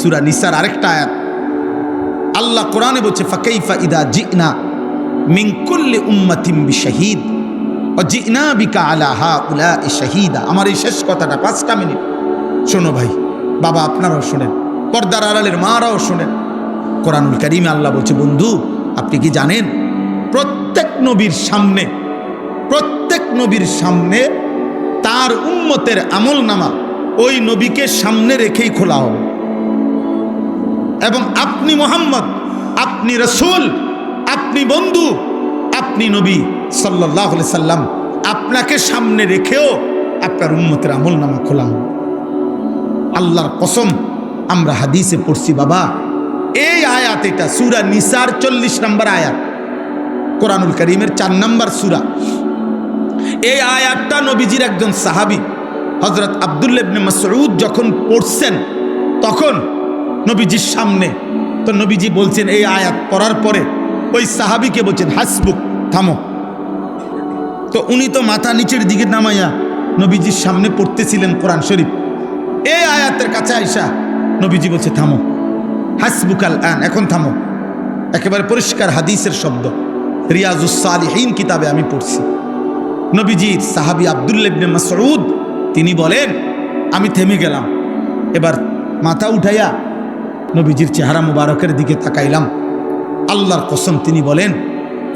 সুরা নিসার আরেকটা আয়াত। আল্লাহ কোরআনে বলছে, ফাকাইফা ইদা জিনা উম্মাতিম বিশাহিদ ও জিনা বিকা আলা হা উলা শাহিদা। আমার এই শেষ কথাটা পাঁচটা মিনিট। শোনো ভাই, বাবা আপনারাও শোনেন, পর্দার আড়ালের মারাও শোনেন। কোরআনুল কারিমে আল্লাহ বলছে, বন্ধু, আপনি কি জানেন, প্রত্যেক নবীর সামনে, প্রত্যেক নবীর সামনে তার উম্মতের আমল নামা ওই নবীকে সামনে রেখেই খোলা হবে। এবং আপনি মোহাম্মদ, আপনি রসুল, আপনি বন্ধু, আপনি নবী সাল্লাহ সাল্লাম। আপনাকে সামনে রেখেও আপনার উম্মতের আমল নামা খোলা আল্লাহর কসম, আমরা হাদিসে পড়ছি, বাবা, এই আয়াত এটা, সুরা নিসার চল্লিশ নম্বর আয়াত। কোরআনুল করিমের চার নম্বর সুরা। এই আয়াতটা নবীজির একজন সাহাবি হজরত আবদুল্লেবনে মসরুদ যখন পড়ছেন, তখন নবীজির সামনে। তো নবীজি বলছেন, এই আয়াত পড়ার পরে ওই সাহাবিকে বলছেন, হাসবুক, থামো। তো উনি তো মাথা নিচের দিকে নামাইয়া নবীজির সামনে পড়তেছিলেন কোরআন শরীফ। এই আয়াতের কাছে আইসা নবীজি বলছে, থামো। হাসবুকাল আন, এখন থামো। একেবারে পরিষ্কার হাদিসের শব্দ। রিয়াজুসালিহীন কিতাবে আমি পড়ছি। নবীজির সাহাবি আবদুল্লেবনে মাসউদ, তিনি বলেন, আমি থেমে গেলাম। এবার মাথা উঠাইয়া নবীজির চেহারা মুবারকের দিকে তাকাইলাম। আল্লাহর কসম তিনি বলেন,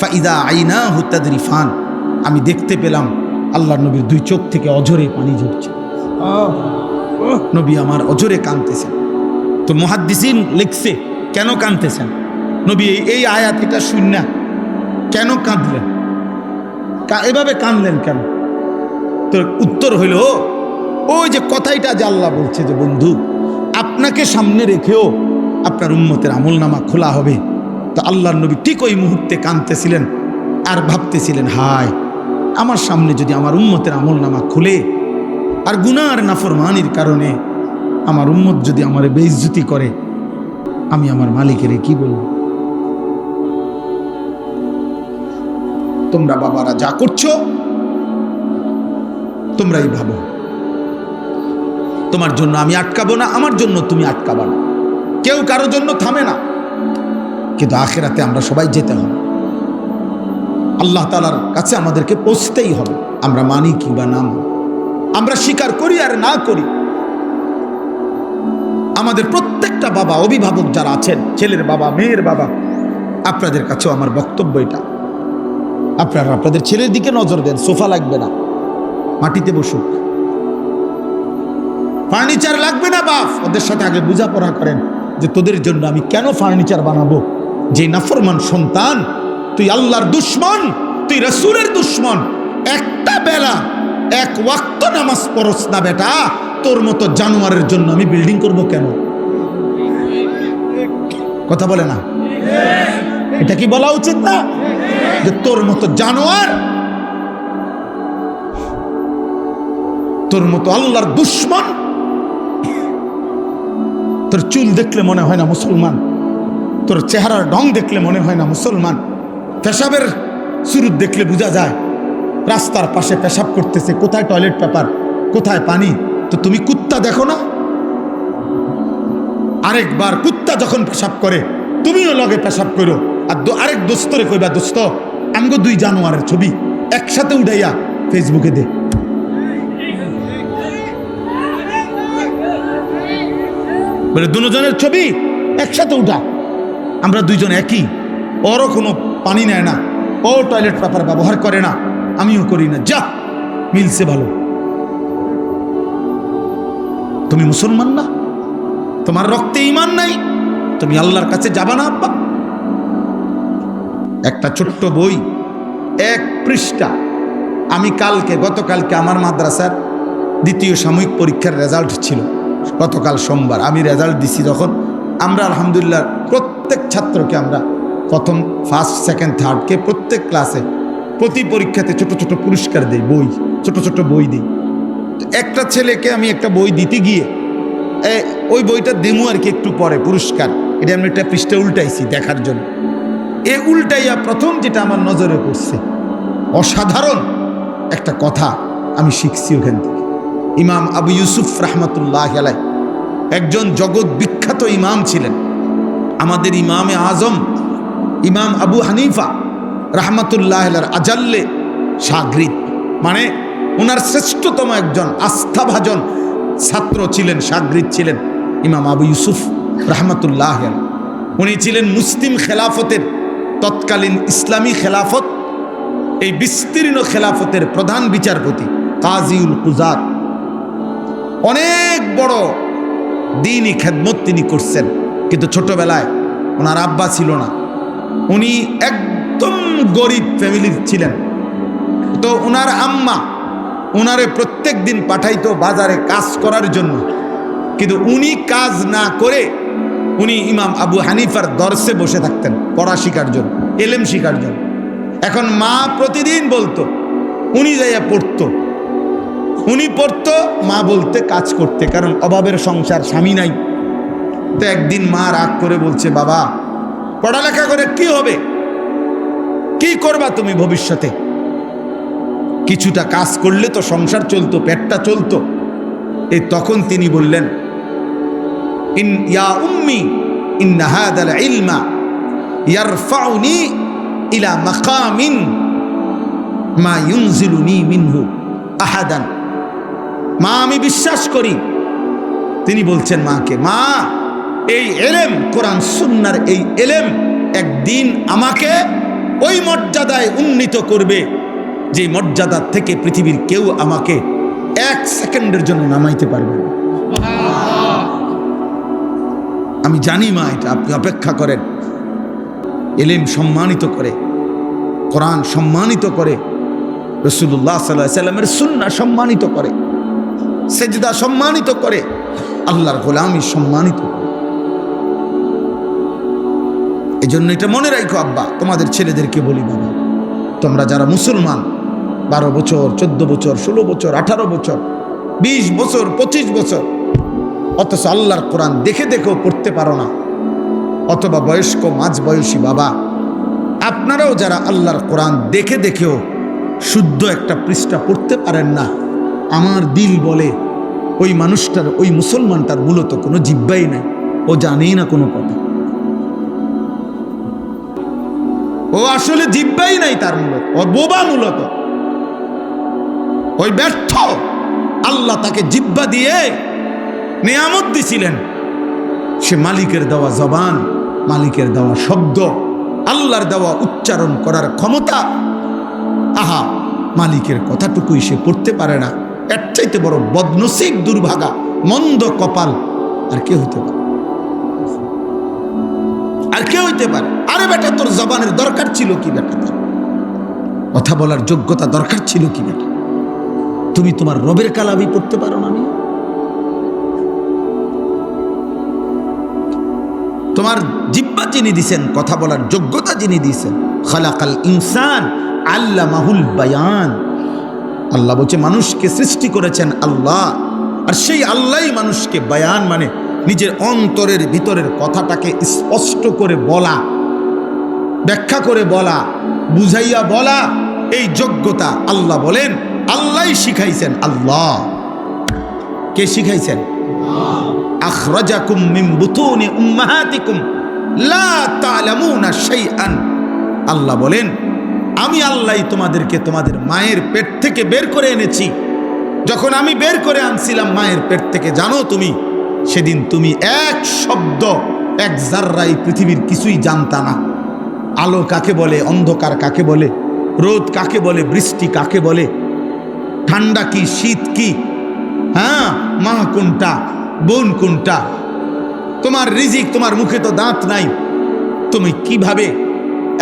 ফাইদা আইনা হুত্তাদি ফান আমি দেখতে পেলাম, আল্লাহর নবীর দুই চোখ থেকে অঝরে পানি ঝরছে। নবী আমার অজরে কাঁদতেছেন। তো মহাদ্দিসিন লিখছে, কেন কাঁদতেছেন? নবী, এই এই আয়াত এটা শূন্য কেন কাঁদলেন? এভাবে কাঁদলেন কেন? তোর উত্তর হইল ওই যে কথাইটা যে আল্লাহ বলছে যে, বন্ধু, আপনাকে সামনে রেখেও আপনার উম্মতের আমল নামা খোলা হবে। তো আল্লাহর নবী ঠিক ওই মুহূর্তে কাঁদতেছিলেন আর ভাবতেছিলেন, হায়, আমার সামনে যদি আমার উম্মতের আমল নামা খুলে আর গুনার নাফরমানির কারণে আমার উম্মত যদি আমার বেইজ্জতি করে, আমি আমার মালিকের কি বলব? তোমরা বাবারা যা করছ, তোমরাই ভাবো। তোমার জন্য আমি আটকাবো না, আমার জন্য তুমি আটকাবা না। কেউ কারও জন্য থামে না। কিন্তু আখেরাতে আমরা সবাই যেতে হবে। আল্লাহ তালার কাছে আমাদেরকে পৌঁছতেই হবে। আমরা মানি কিংবা না মানি। আমরা স্বীকার করি আর না করি। আমাদের প্রত্যেকটা বাবা অভিভাবক যারা আছেন, ছেলের বাবা, মেয়ের বাবা, আপনাদের কাছেও আমার বক্তব্য এটা। আপনারা আপনাদের ছেলের দিকে নজর দেন, সোফা লাগবে না, মাটিতে বসুক। ফার্নিচার লাগবে না, বাপ? ওদের সাথে আগে বোঝাপড়া করেন। যে তোদের জন্য আমি কেন ফার্নিচার বানাবো? যে নাফরমান সন্তান, তুই আল্লাহর দুশ্মন, তুই রসুলের দুশ্মন, একটা বেলা, এক ওয়াক্ত নামাজ পড়স না বেটা, তোর মতো জানোয়ারের জন্য আমি বিল্ডিং করব কেন? কথা বলে না? এটা কি বলা উচিত না? যে তোর মতো জানোয়ার, তোর মতো আল্লাহর দুশ্মন তোর চুল দেখলে মনে হয় না মুসলমান। তোর চেহারার ঢং দেখলে মনে হয় না মুসলমান। পেশাবের শুরু দেখলে বোঝা যায়, রাস্তার পাশে পেশাব করতেছে, কোথায় টয়লেট পেপার কোথায় পানি? তো তুমি কুত্তা দেখো না? আরেকবার কুত্তা যখন পেশাব করে, তুমিও লগে পেশাব করো। আর আরেক দোস্তরে কইবা, দোস্ত, আমগো দুই জানোয়ারের ছবি একসাথে উঠাইয়া ফেসবুকে দে। বলে, দুজনের ছবি একসাথে উঠা। আমরা দুইজন একই। ওরও কোনো পানি নেয় না। ও টয়লেট পেপার ব্যবহার করে না। আমিও করি না। যা, মিলছে ভালো। তুমি মুসলমান না? তোমার রক্তে ইমান নাই? তুমি আল্লাহর কাছে যাবা না, আব্বা? একটা ছোট্ট বই, এক পৃষ্ঠা। আমি কালকে, গতকালকে আমার মাদ্রাসার দ্বিতীয় সাময়িক পরীক্ষার রেজাল্ট ছিল। গতকাল সোমবার আমি রেজাল্ট দিছি যখন আমরা আলহামদুলিল্লাহ প্রত্যেক ছাত্রকে আমরা প্রথম ফার্স্ট সেকেন্ড থার্ডকে প্রত্যেক ক্লাসে প্রতি পরীক্ষাতে ছোট ছোট পুরস্কার দেই, বই, ছোট ছোট বই দিই। একটা ছেলেকে আমি একটা বই দিতে গিয়ে ওই বইটা দেমু আর কি একটু পরে, পুরস্কার। এটা আমি একটা পৃষ্ঠা উল্টাইছি দেখার জন্য। এ উল্টাইয়া প্রথম যেটা আমার নজরে পড়ছে, অসাধারণ একটা কথা আমি শিখছি ওখান থেকে। ইমাম আবু ইউসুফ রহমতুল্লাহ আলাই একজন জগৎ বিখ্যাত ইমাম ছিলেন। আমাদের ইমামে আজম, ইমাম আবু হানিফা রাহমাতুল্লাহ আজাল্লে সাগরিদ। মানে ওনার শ্রেষ্ঠতম একজন আস্থাভাজন ছাত্র ছিলেন, সাগরিদ ছিলেন ইমাম আবু ইউসুফ রাহমাতুল্লাহ উনি ছিলেন মুসলিম খেলাফতের তৎকালীন ইসলামী খেলাফত, এই বিস্তীর্ণ খেলাফতের প্রধান বিচারপতি কাজিউল কুজাত অনেক বড় দিনই খেদমত তিনি করছেন। কিন্তু ছোটবেলায় ওনার আব্বা ছিল না। উনি একদম গরিব ফ্যামিলির ছিলেন। তো ওনার আম্মা ওনারে প্রত্যেক দিন পাঠাইতো বাজারে কাজ করার জন্য। কিন্তু উনি কাজ না করে উনি ইমাম আবু হানিফার দর্শে বসে থাকতেন পড়া শিকার জন্য, এলেম শিকার জন্য। এখন মা প্রতিদিন বলতো, উনি যাইয়া পড়তো। উনি পড়তো, মা বলতে কাজ করতে, কারণ অভাবের সংসার, স্বামী নাই। তো একদিন মা রাগ করে বলছে, বাবা, পড়ালেখা করে কি হবে? কি করবা তুমি ভবিষ্যতে? কিছুটা কাজ করলে তো সংসার চলতো, পেটটা চলতো। এই তখন তিনি বললেন, ইন ইয়া উম্মি ইন ইলমা ইয়ারফাউনি ইলা মাকামিন মা ইউনজিলুনি মিনহু আহাদান। মা, আমি বিশ্বাস করি। তিনি বলছেন মাকে, মা, এই এলেম, কোরআন, সুন্নার এই এলেম একদিন আমাকে ওই মর্যাদায় উন্নীত করবে, যে মর্যাদার থেকে পৃথিবীর কেউ আমাকে এক সেকেন্ডের জন্য নামাইতে পারবে আমি জানি মা, এটা আপনি অপেক্ষা করেন। এলেম সম্মানিত করে, কোরআন সম্মানিত করে রসুল্লাহ সাল্লাহ সাল্লামের সুন্না সম্মানিত করে। সেজদা সম্মানিত করে, আল্লাহর গোলামি সম্মানিত এই জন্য এটা মনে রাখো আব্বা, তোমাদের ছেলেদেরকে বলি বাবা, তোমরা যারা মুসলমান, বারো বছর, চোদ্দ বছর, ষোলো বছর, আঠারো বছর, বিশ বছর, পঁচিশ বছর, অথচ আল্লাহর কোরআন দেখে দেখেও পড়তে পারো না, অথবা বয়স্ক, মাঝ বয়সী বাবা, আপনারাও যারা আল্লাহর কোরআন দেখে দেখেও শুদ্ধ একটা পৃষ্ঠা পড়তে পারেন না আমার দিল বলে, ওই মানুষটার, ওই মুসলমানটার মূলত কোনো জিব্বাই নাই। ও জানেই না কোনো কথা। ও আসলে জিব্বাই নাই তার মূলত, ও বোবা মূলত। ওই ব্যর্থ আল্লাহ তাকে জিব্বা দিয়ে নিয়ামত দিছিলেন। সে মালিকের দেওয়া জবান, মালিকের দেওয়া শব্দ, আল্লাহর দেওয়া উচ্চারণ করার ক্ষমতা, আহা, মালিকের কথাটুকুই সে পড়তে পারে না। চাইতে বড় বদনসিক দুর্ভাগা, মন্দ কপাল আর কে হইতে পারে। আর কে হইতে পারে। আরে বেটা, তোর জবানের দরকার ছিল কি বেটা? তোর কথা বলার যোগ্যতা দরকার ছিল কি বেটা? তুমি তোমার রবের কালাবি পড়তে পারো না তোমার জিব্বা যিনি দিছেন, কথা বলার যোগ্যতা যিনি দিছেন, খালাকাল ইনসান আল্লাহ মাহুল বায়ান। আল্লাহ বলছে, মানুষকে সৃষ্টি করেছেন আল্লাহ। আর সেই আল্লাহই মানুষকে বায়ান মানে নিজের অন্তরের ভিতরের কথাটাকে স্পষ্ট করে বলা, ব্যাখ্যা করে বলা, বুঝাইয়া বলা, এই যোগ্যতা আল্লাহ বলেন। আল্লাহ শিখাইছেন আল্লাহ। কে শিখাইছেন? আখরাজাকুম লা আল্লাহ বলেন আমি আল্লাহই তোমাদেরকে তোমাদের মায়ের পেট থেকে বের করে এনেছি। যখন আমি বের করে আনছিলাম মায়ের পেট থেকে, জানো তুমি, সেদিন তুমি এক শব্দ, এক জাররাই পৃথিবীর কিছুই জানতা না। আলো কাকে বলে, অন্ধকার কাকে বলে, রোদ কাকে বলে, বৃষ্টি কাকে বলে, ঠান্ডা কি, শীত কি হ্যাঁ মা কোনটা, বোন কোনটা, তোমার রিজিক, তোমার মুখে তো দাঁত নাই, তুমি কীভাবে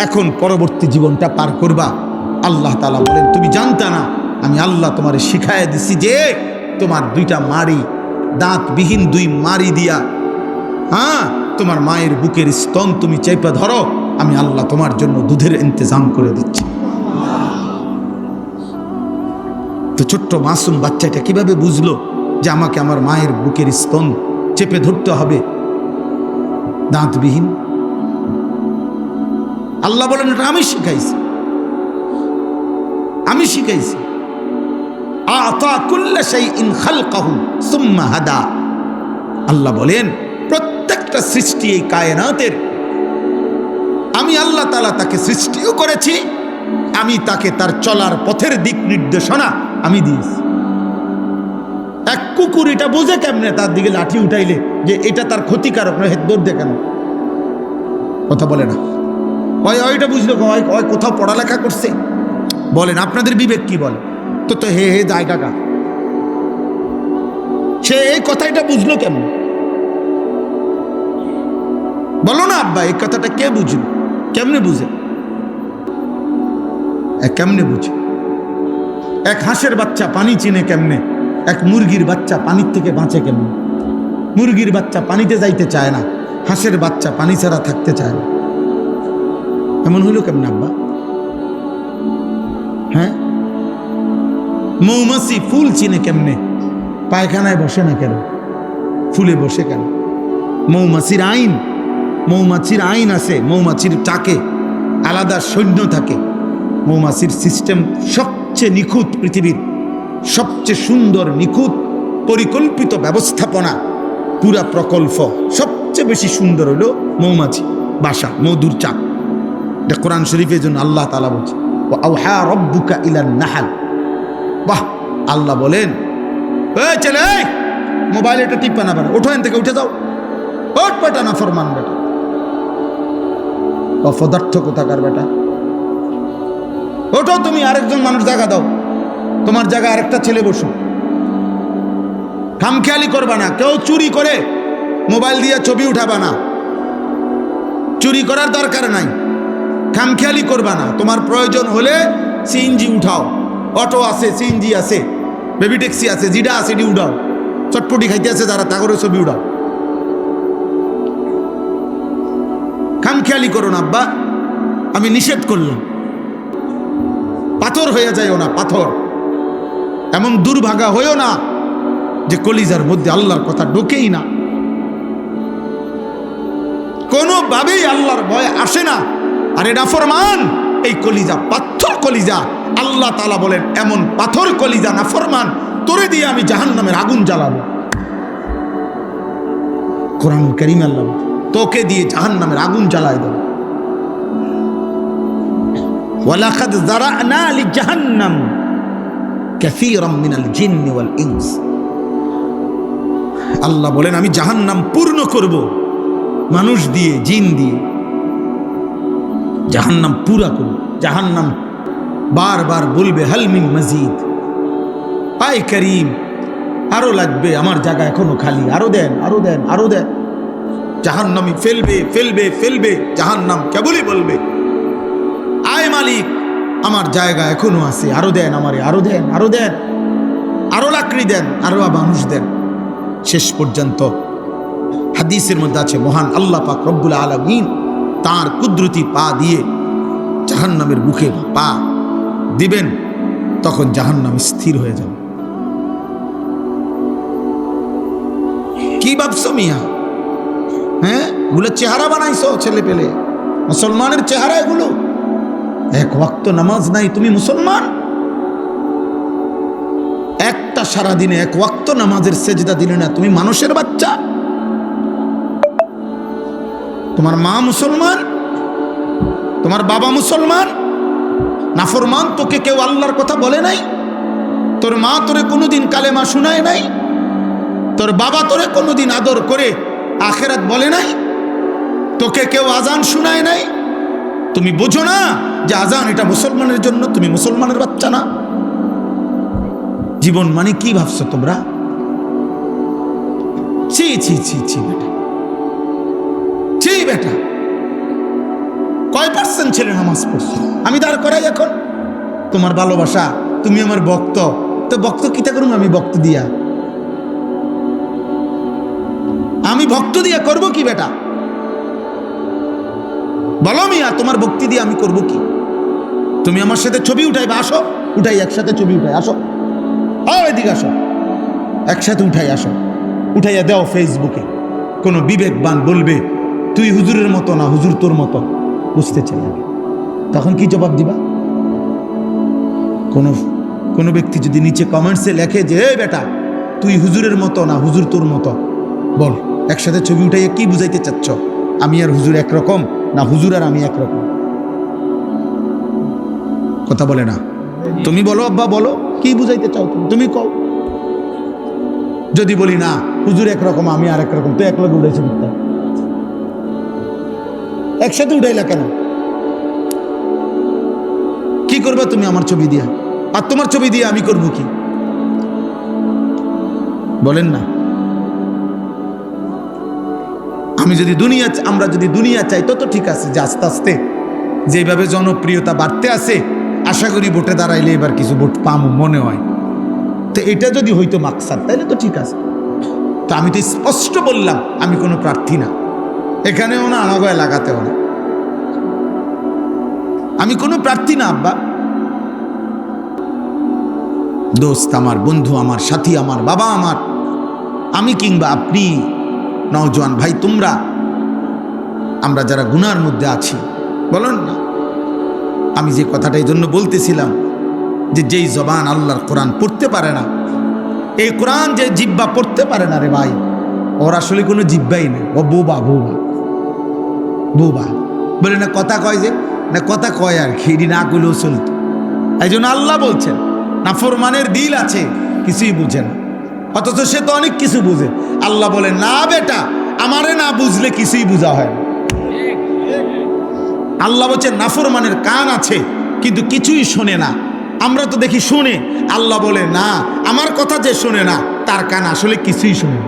এখন পরবর্তী জীবনটা পার করবা। আল্লাহ তালা বলেন, তুমি জানতা না, আমি আল্লাহ তোমার শিখাই দিছি যে তোমার দুইটা মারি দাঁতবিহীন দুই মারি দিয়া হ্যাঁ তোমার মায়ের বুকের স্তন তুমি চেপে ধরো, আমি আল্লাহ তোমার জন্য দুধের ইন্তজাম করে দিচ্ছি। তো ছোট্ট মাসুম বাচ্চাটা কীভাবে বুঝলো যে আমাকে আমার মায়ের বুকের স্তন চেপে ধরতে হবে? দাঁতবিহীন আল্লাহ বলেন, এটা আমি শিখাইছি। আমি শিখাইছি। হাদা। আল্লাহ বলেন, প্রত্যেকটা সৃষ্টি এই কায়নাতের। আমি আল্লাহ তালা তাকে সৃষ্টিও করেছি, আমি তাকে তার চলার পথের দিক নির্দেশনা আমি দিয়েছি। এক কুকুর এটা বোঝে কেমনে তার দিকে লাঠি উঠাইলে যে এটা তার ক্ষতিকারক নয় হেদ দৌড় কেন কথা বলে না। ওই, ওইটা বুঝলো ওই ওই কোথাও পড়ালেখা করছে। বলেন, আপনাদের বিবেক কি বলে? তো তো হে হে জায়গা কা সে এই কথাটা বুঝলো কেমন? বলো না আব্বা, এই কথাটা কে বুঝলো? কেমনে বুঝে? কেমনে বুঝে? এক হাঁসের বাচ্চা পানি চিনে কেমনে? এক মুরগির বাচ্চা পানির থেকে বাঁচে কেমনে? মুরগির বাচ্চা পানিতে যাইতে চায় না, হাঁসের বাচ্চা পানি ছাড়া থাকতে চায় না। এমন হইল কেমন, আব্বা? হ্যাঁ? মৌমাছি ফুল চিনে কেমনে? পায়খানায় বসে না কেন? ফুলে বসে কেন? মৌমাছির আইন মৌমাছির আইন আছে, মৌমাছির টাকে, আলাদা সৈন্য থাকে। মৌমাছির সিস্টেম সবচেয়ে নিখুঁত পৃথিবীর, সবচেয়ে সুন্দর, নিখুঁত, পরিকল্পিত ব্যবস্থাপনা, পুরা প্রকল্প সবচেয়ে বেশি সুন্দর হলো মৌমাছি, বাসা, মধুর চাক এটা কোরআন শরীফের জন্য আল্লাহ তালা বলছে ও আউহা রব্বুকা ইলান নাহাল। বাহ, আল্লাহ বলেন, এই ছেলে মোবাইল এটা টিপা না পারে ওঠো এন থেকে, উঠে যাও। ওট বেটা না ফরমান বেটা অপদার্থ কোথাকার বেটা? ওঠো তুমি আরেকজন মানুষ জায়গা দাও। তোমার জায়গায় আরেকটা ছেলে বসো খামখেয়ালি করবা না, কেউ চুরি করে মোবাইল দিয়ে ছবি উঠাবা না। চুরি করার দরকার নাই। খামখেয়ালি করবা না। তোমার প্রয়োজন হলে সিএনজি উঠাও। অটো আছে, সিএনজি আছে, বেবি ট্যাক্সি আছে, জিডা আছে উঠাও। চটপটি খাইতে আছে যারা তা করে ছবি উঠাও। খামখেয়ালি করো না, আব্বা। আমি নিষেধ করলাম। পাথর হয়ে যায়ও না, পাথর। এমন দুর্ভাগা হয়েও না যে কলিজার মধ্যে আল্লাহর কথা ঢোকেই না। কোনোভাবেই আল্লাহর ভয় আসে না। আরে নাফরমান এই কলিজা পাথর কলিজা। আল্লাহ তালা বলেন, এমন পাথর কলিজা নাফরমান তোরে দিয়ে আমি জাহান নামের আগুন জ্বালাবো। কোরআন করিম আল্লাহ তোকে দিয়ে জাহান নামের আগুন জ্বালায় দেবো। ওয়াল ইনস। আল্লাহ বলেন, আমি জাহান্নাম পূর্ণ করব। মানুষ দিয়ে, জিন দিয়ে। জাহান্নাম পুরা করব জাহান্নাম বারবার বলবে হালমিন মজিদ। আয় করিম, আরও লাগবে, আমার জায়গা এখনও খালি। আরও দেন আরও দেন আরও দেন। জাহান্নামি ফেলবে ফেলবে ফেলবে, জাহান্নাম কেবলই বলবে। আয় মালিক, আমার জায়গা এখনও আছে, আরও দেন আমারে, আরও দেন আরও দেন। আরও লাকড়ি দেন, আরও মানুষ দেন। শেষ পর্যন্ত হাদিসের মধ্যে আছে, মহান আল্লাহ পাক রব্বুল আলমিন তার কুদরতি পা দিয়ে জাহান্নামের মুখে পা দিবেন, তখন জাহান্নাম স্থির হয়ে যাবে। কি ভাবছ মিয়া? হ্যাঁ? এগুলো চেহারা বানাইছো ছেলে পেলে। মুসলমানের চেহারা এগুলো? এক ওয়াক্ত নামাজ নাই, তুমি মুসলমান? একটা সারা দিনে এক ওয়াক্ত নামাজের সেজদা দিলে না, তুমি মানুষের বাচ্চা? তোমার মা মুসলমান? তোমার বাবা মুসলমান? নাফরমান, তোকে কেউ আল্লাহর কথা বলে নাই? তোর মা তোরে কোনোদিন কালেমা শুনায় নাই? তোর বাবা তোরে কোনোদিন আদর করে আখেরাত বলে নাই? তোকে কেউ আজান শুনায় নাই? তুমি বোঝো না যে আজান এটা মুসলমানের জন্য, তুমি মুসলমানের বাচ্চা না। জীবন মানে কি ভাবছ তোমরা? ছি ছি ছি ছি বেটা বেটা। কয় পার্সেন্ট ছেলে নামাজ পড়ছো? আমি দাঁড় করাই এখন। তোমার ভালোবাসা, তুমি আমার ভক্ত। তো ভক্ত কিতা করুন আমি ভক্ত দিয়া। আমি ভক্ত দিয়া করব কি বেটা? বলো মিয়া, তোমার ভক্তি দিয়ে আমি করব কি? তুমি আমার সাথে ছবি উঠাইবে, আসো। উঠাই, একসাথে ছবি উঠাই, আসো। আর এদিকে আসো। একসাথে উঠাই, আসো। উঠাইয়া দাও ফেসবুকে কোনো বিবেকবান বলবে তুই হুজুরের মতো না, হুজুর তোর মতো, বুঝতে চাই আগে তখন কি জবাব দিবা? কোনো কোনো ব্যক্তি যদি নিচে কমেন্টসে লেখে যে, এই বেটা, তুই হুজুরের মতো না, হুজুর তোর মতো, বল, একসাথে ছবি উঠাইয়া কি বুঝাইতে চাচ্ছ? আমি আর হুজুর একরকম না হুজুর আর আমি একরকম? কথা বলে না। তুমি বলো আব্বা, বলো, কি বুঝাইতে চাও তুমি? তুমি কও। যদি বলি না, হুজুর একরকম, আমি আর একরকম তো এক লগে উঠেছি বিদ্যা একসাথে উঠাইলা কেন? কি করবে তুমি আমার ছবি দিয়া? আর তোমার ছবি দিয়ে আমি করব কি? বলেন না। আমি যদি দুনিয়া আমরা যদি দুনিয়া চাই, তত ঠিক আছে, যে আস্তে আস্তে যেভাবে জনপ্রিয়তা বাড়তে আছে, আশা করি ভোটে দাঁড়াইলে এবার কিছু ভোট পাম, মনে হয়। তো এটা যদি হইতো মাকসাদ তাহলে তো ঠিক আছে। তো আমি তো স্পষ্ট বললাম, আমি কোনো প্রার্থী না। এখানেও না, আমাকে লাগাতেও না আমি কোনো প্রার্থী না, আব্বা। দোস্ত আমার, বন্ধু আমার, সাথী আমার, বাবা আমার, আমি কিংবা আপনি, নওজোয়ান ভাই, তোমরা, আমরা যারা গুনার মধ্যে আছি, বলুন না। আমি যে কথাটা এই জন্য বলতেছিলাম, যে যেই জবান আল্লাহর কোরআন পড়তে পারে না, এই কোরআন যে জিব্বা পড়তে পারে না রে ভাই, ওর আসলে কোনো জিব্বাই নেই। ও বোবা বোবা বোবা বলে, না, কথা কয় যে, না, কথা কয় আর খিড়ি না করলেও চলতো। এই জন্য আল্লাহ বলছেন নাফরমানের দিল আছে, কিছুই বুঝে না। অথচ সে তো অনেক কিছু বুঝে। আল্লাহ বলে, না, বেটা, আমারে না বুঝলে কিছুই বোঝা হয় না। আল্লাহ বলছে নাফরমানের কান আছে, কিন্তু কিছুই শোনে না। আমরা তো দেখি শুনে। আল্লাহ বলে, না, আমার কথা যে শোনে না, তার কান আসলে কিছুই শোনে না।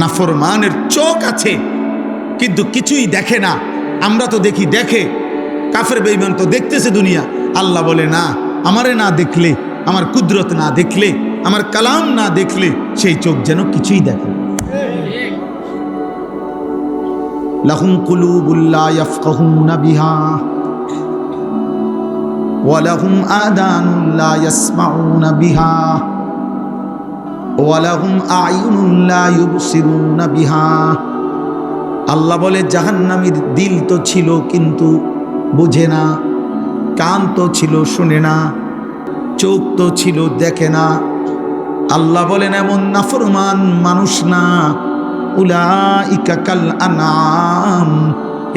নাফরমানের চোখ আছে কিন্তু কিছুই দেখে না। আমরা তো দেখি, দেখে। কাফের বেইমান তো দেখতেছে দুনিয়া। আল্লাহ বলে, না, আমারে না দেখলে, আমার কুদরত না দেখলে, আমার কালাম না দেখলে সেই চোখ যেন কিছুই দেখে বিহা ওয়ালাহুম বিহা। আল্লাহ বলে, জাহান্নামীর দিল তো ছিল কিন্তু বুঝে না, কান তো ছিল শুনে না, চোখ তো ছিল দেখে না। আল্লাহ বলেন, এমন নাফরমান মানুষ না। উলা আনাম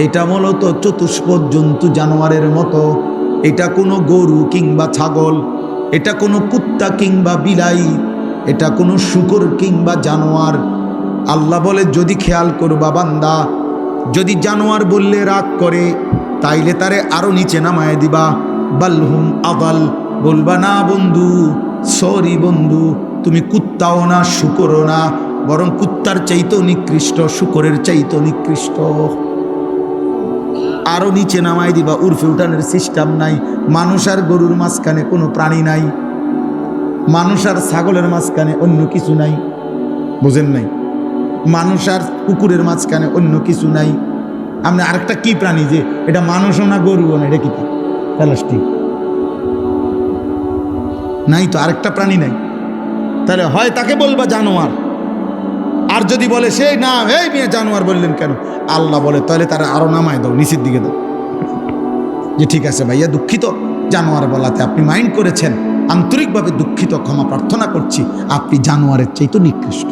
এটা মূলত চতুষ্প জন্তু জানোয়ারের মতো। এটা কোনো গরু কিংবা ছাগল, এটা কোনো কুত্তা কিংবা বিলাই, এটা কোনো শুকর কিংবা জানোয়ার। আল্লাহ বলে, যদি খেয়াল করবা বান্দা, যদি জানোয়ার বললে রাগ করে, তাইলে তারে আরও নিচে নামায় দিবা। বালহুম আবাল বলবা, না বন্ধু, সরি বন্ধু, তুমি কুত্তাও না, শুকরও না, বরং কুত্তার চাইতেও নিকৃষ্ট, শুকরের চাইতেও নিকৃষ্ট। আরও নিচে নামাই দিবা, উর্ফে উঠানের সিস্টেম নাই, মানুষ আর গরুর মাঝখানে কোনো প্রাণী নাই, মানুষ আর ছাগলের মাঝখানে অন্য কিছু নাই। বুঝেন নাই? মানুষ আর কুকুরের মাঝখানে অন্য কিছু নাই। আপনি আরেকটা কি প্রাণী যে এটা মানুষও না, গরুও না, এটা কি প্লাস্টিক। নাই তো, আরেকটা প্রাণী নাই। তাহলে হয় তাকে বলবা জানোয়ার। আর যদি বলে সে, না, এই মেয়ে জানোয়ার বললেন কেন? আল্লাহ বলে, তাহলে তারা আরও নামায় দাও, নিচের দিকে দাও। যে ঠিক আছে ভাইয়া, দুঃখিত। জানোয়ার বলাতে আপনি মাইন্ড করেছেন। আন্তরিকভাবে দুঃখিত, ক্ষমা প্রার্থনা করছি। আপনি জানোয়ারের চাইতো নিকৃষ্ট।